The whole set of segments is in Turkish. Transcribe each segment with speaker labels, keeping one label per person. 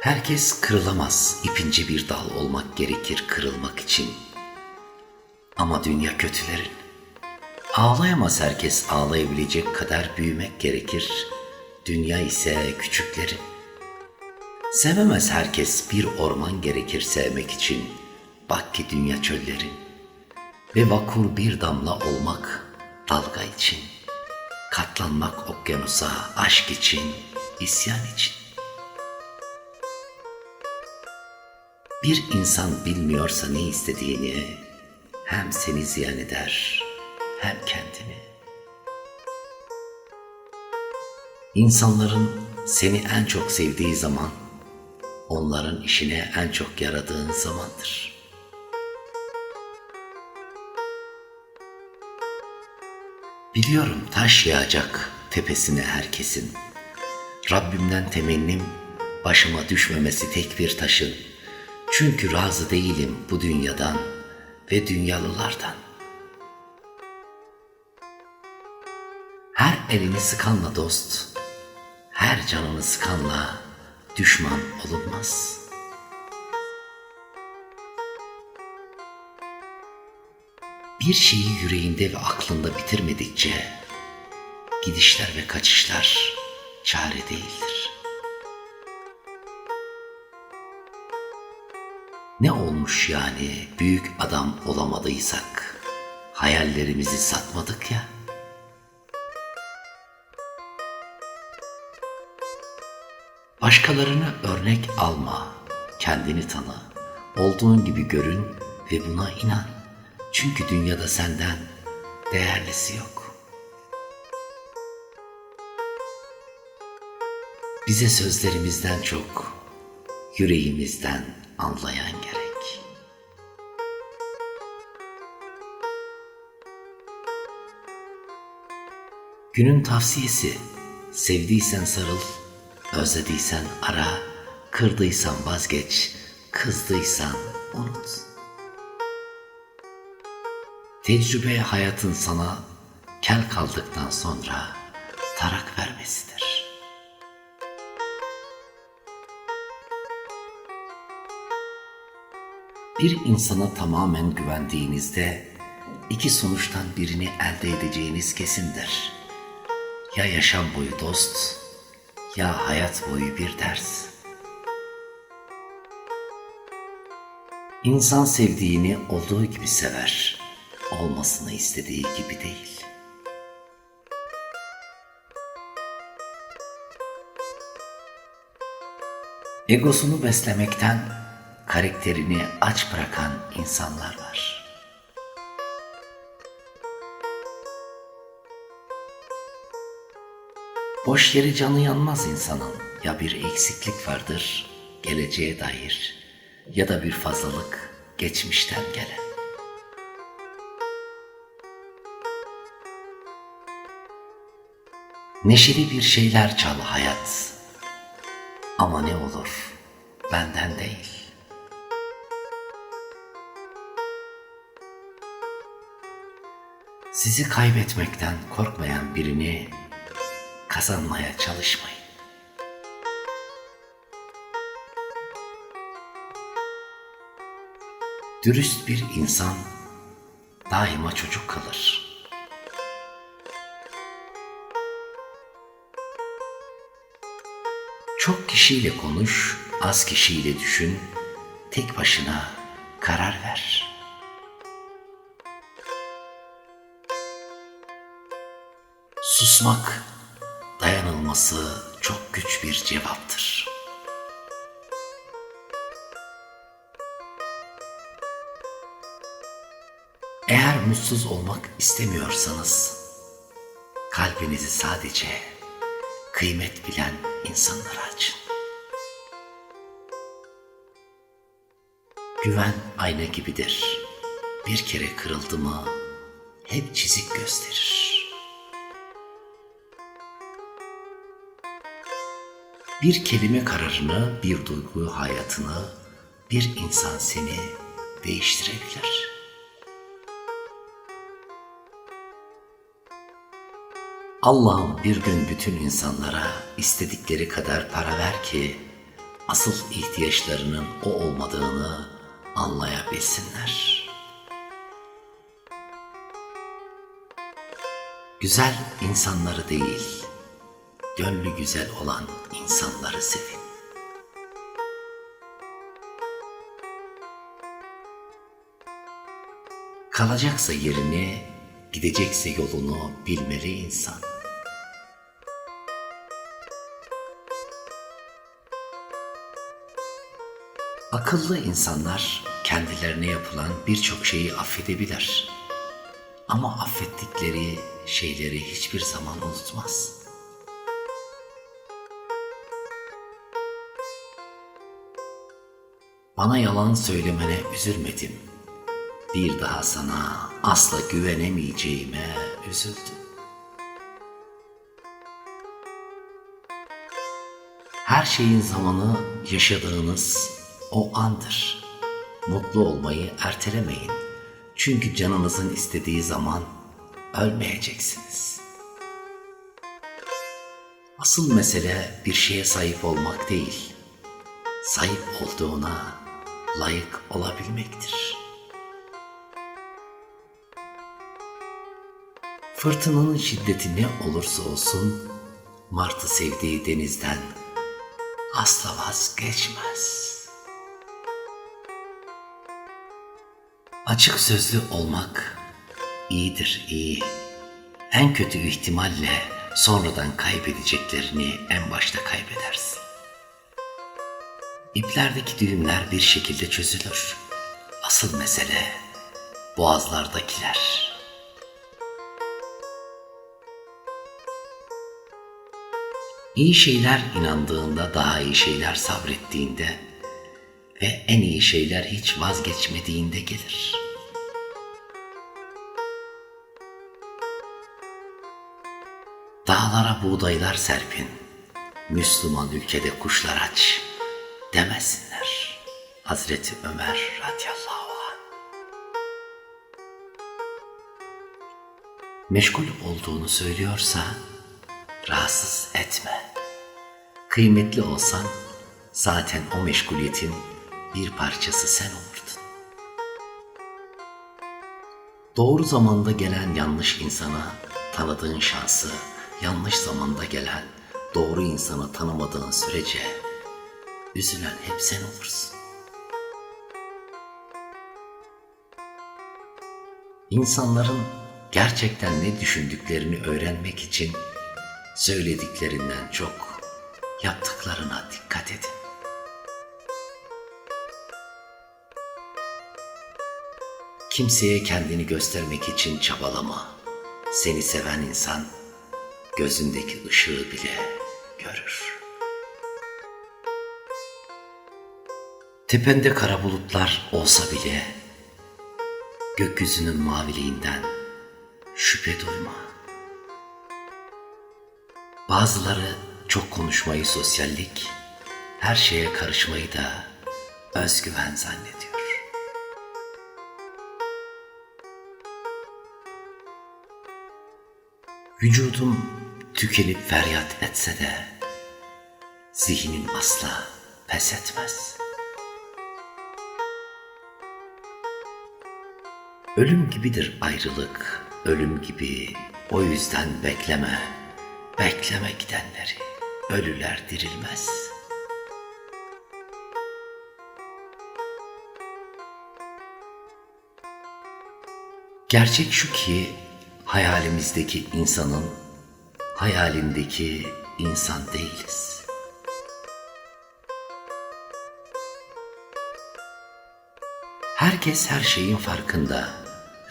Speaker 1: Herkes kırılamaz, ipince bir dal olmak gerekir kırılmak için. Ama dünya kötülerin. Ağlayamaz herkes ağlayabilecek kadar büyümek gerekir. Dünya ise küçüklerin. Sevemez herkes bir orman gerekir sevmek için. Bak ki dünya çöllerin. Ve vakur bir damla olmak dalga için. Katlanmak okyanusa aşk için, isyan için. Bir insan bilmiyorsa ne istediğini hem seni ziyan eder hem kendini. İnsanların seni en çok sevdiği zaman onların işine en çok yaradığın zamandır. Biliyorum taş yağacak tepesine herkesin. Rabbimden temennim başıma düşmemesi tek bir taşın. Çünkü razı değilim bu dünyadan ve dünyalılardan. Her elini sıkanla dost, her canını sıkanla düşman olunmaz. Bir şeyi yüreğinde ve aklında bitirmedikçe gidişler ve kaçışlar çare değildir. Ne olmuş yani büyük adam olamadıysak? Hayallerimizi satmadık ya. Başkalarını örnek alma, kendini tanı. Olduğun gibi görün ve buna inan. Çünkü dünyada senden değerlisi yok. Bize sözlerimizden çok yüreğimizden anlayan gerek. Günün tavsiyesi sevdiysen sarıl, özlediysen ara, kırdıysan vazgeç, kızdıysan unut. Tecrübe hayatın sana kel kaldıktan sonra tarak vermesidir. Bir insana tamamen güvendiğinizde iki sonuçtan birini elde edeceğiniz kesindir. Ya yaşam boyu dost, ya hayat boyu bir ders. İnsan sevdiğini olduğu gibi sever, olmasını istediği gibi değil. Egosunu beslemekten karakterini aç bırakan insanlar var. Boş yeri canı yanmaz insanın. Ya bir eksiklik vardır geleceğe dair ya da bir fazlalık geçmişten gelen. Neşeli bir şeyler çal hayat. Ama ne olur benden değil. Sizi kaybetmekten korkmayan birini kazanmaya çalışmayın. Dürüst bir insan daima çocuk kalır. Çok kişiyle konuş, az kişiyle düşün, tek başına karar ver. Susmak dayanılması çok güç bir cevaptır. Eğer mutsuz olmak istemiyorsanız kalbinizi sadece kıymet bilen insanlara açın. Güven ayna gibidir. Bir kere kırıldı mı hep çizik gösterir. Bir kelime kararını, bir duygu hayatını, bir insan seni değiştirebilir. Allah'ım bir gün bütün insanlara istedikleri kadar para ver ki asıl ihtiyaçlarının o olmadığını anlayabilsinler. Güzel insanları değil, gönlü güzel olan insanları sevin. Kalacaksa yerini, gidecekse yolunu bilmeli insan. Akıllı insanlar kendilerine yapılan birçok şeyi affedebilir. Ama affettikleri şeyleri hiçbir zaman unutmaz. Bana yalan söylemene üzülmedim. Bir daha sana asla güvenemeyeceğime üzüldüm. Her şeyin zamanı yaşadığınız o andır. Mutlu olmayı ertelemeyin. Çünkü canınızın istediği zaman ölmeyeceksiniz. Asıl mesele bir şeye sahip olmak değil, sahip olduğuna layık olabilmektir. Fırtınanın şiddeti ne olursa olsun, Martı sevdiği denizden asla vazgeçmez. Açık sözlü olmak iyidir, iyi. En kötü ihtimalle sonradan kaybedeceklerini en başta kaybedersin. İplerdeki düğümler bir şekilde çözülür. Asıl mesele boğazlardakiler. İyi şeyler inandığında, daha iyi şeyler sabrettiğinde ve en iyi şeyler hiç vazgeçmediğinde gelir. Dağlara buğdaylar serpin, Müslüman ülkede kuşlar aç demesinler. Hazreti Ömer radıyallahu anh. Meşgul olduğunu söylüyorsa rahatsız etme. Kıymetli olsan zaten o meşguliyetin bir parçası sen olurdun. Doğru zamanda gelen yanlış insana tanıdığın şansı, yanlış zamanda gelen doğru insanı tanımadığın sürece üzülen hep sen olursun. İnsanların gerçekten ne düşündüklerini öğrenmek için söylediklerinden çok yaptıklarına dikkat edin. Kimseye kendini göstermek için çabalama. Seni seven insan gözündeki ışığı bile görür. Tepende kara bulutlar olsa bile gökyüzünün maviliğinden şüphe duyma. Bazıları çok konuşmayı sosyallik, her şeye karışmayı da özgüven zannediyor. Vücudum tükenip feryat etse de zihnim asla pes etmez. Ölüm gibidir ayrılık, ölüm gibi. O yüzden bekleme, bekleme gidenleri. Ölüler dirilmez. Gerçek şu ki hayalimizdeki insanın hayalindeki insan değiliz. Herkes her şeyin farkında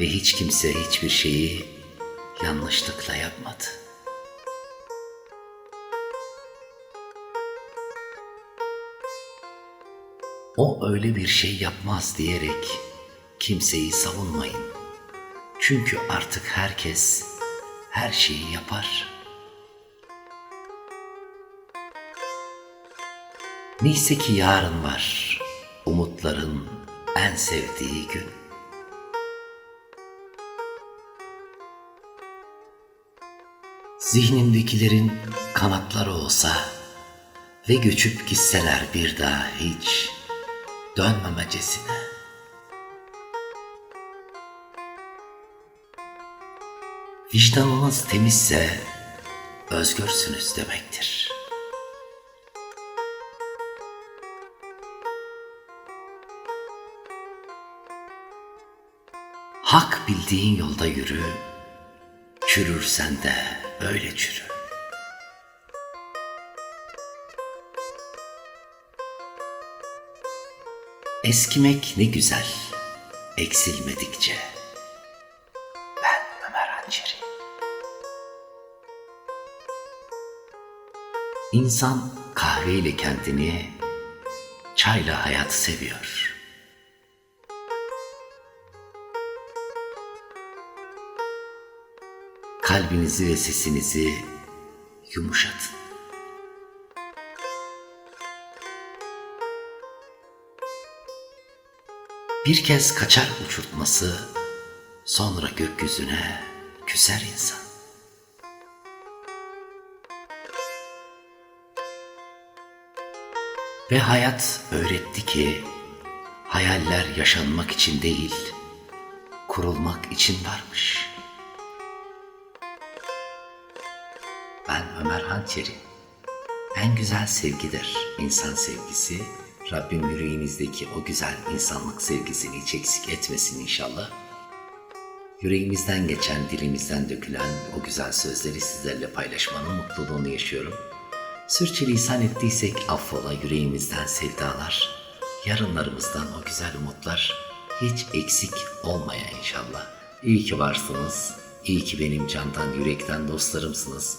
Speaker 1: ve hiç kimse hiçbir şeyi yanlışlıkla yapmadı. O öyle bir şey yapmaz diyerek kimseyi savunmayın. Çünkü artık herkes her şeyi yapar. Neyse ki yarın var, umutların en sevdiği gün. Zihnindekilerin kanatları olsa Ve göçüp gitseler bir daha hiç dönmemecesine. Vicdanınız temizse özgürsünüz demektir. Hak bildiğin yolda yürü, çürürsen de öyle çürü. Eskimek ne güzel, eksilmedikçe. Ben Ömer Hançeri. İnsan kahveyle kendini, çayla hayatı seviyor. Kalbinizi ve sesinizi yumuşatın. Bir kez kaçar uçurtması, sonra gökyüzüne küser insan. Ve hayat öğretti ki hayaller yaşanmak için değil, kurulmak için varmış. Ömer Hançeri. En güzel sevgidir insan sevgisi. Rabbim yüreğinizdeki o güzel insanlık sevgisini hiç eksik etmesin inşallah. Yüreğimizden geçen, dilimizden dökülen o güzel sözleri sizlerle paylaşmanın mutluluğunu yaşıyorum. Sürçülisan ettiysek affola yüreğimizden sevdalar, yarınlarımızdan o güzel umutlar hiç eksik olmaya inşallah. İyi ki varsınız, iyi ki benim candan yürekten dostlarımsınız.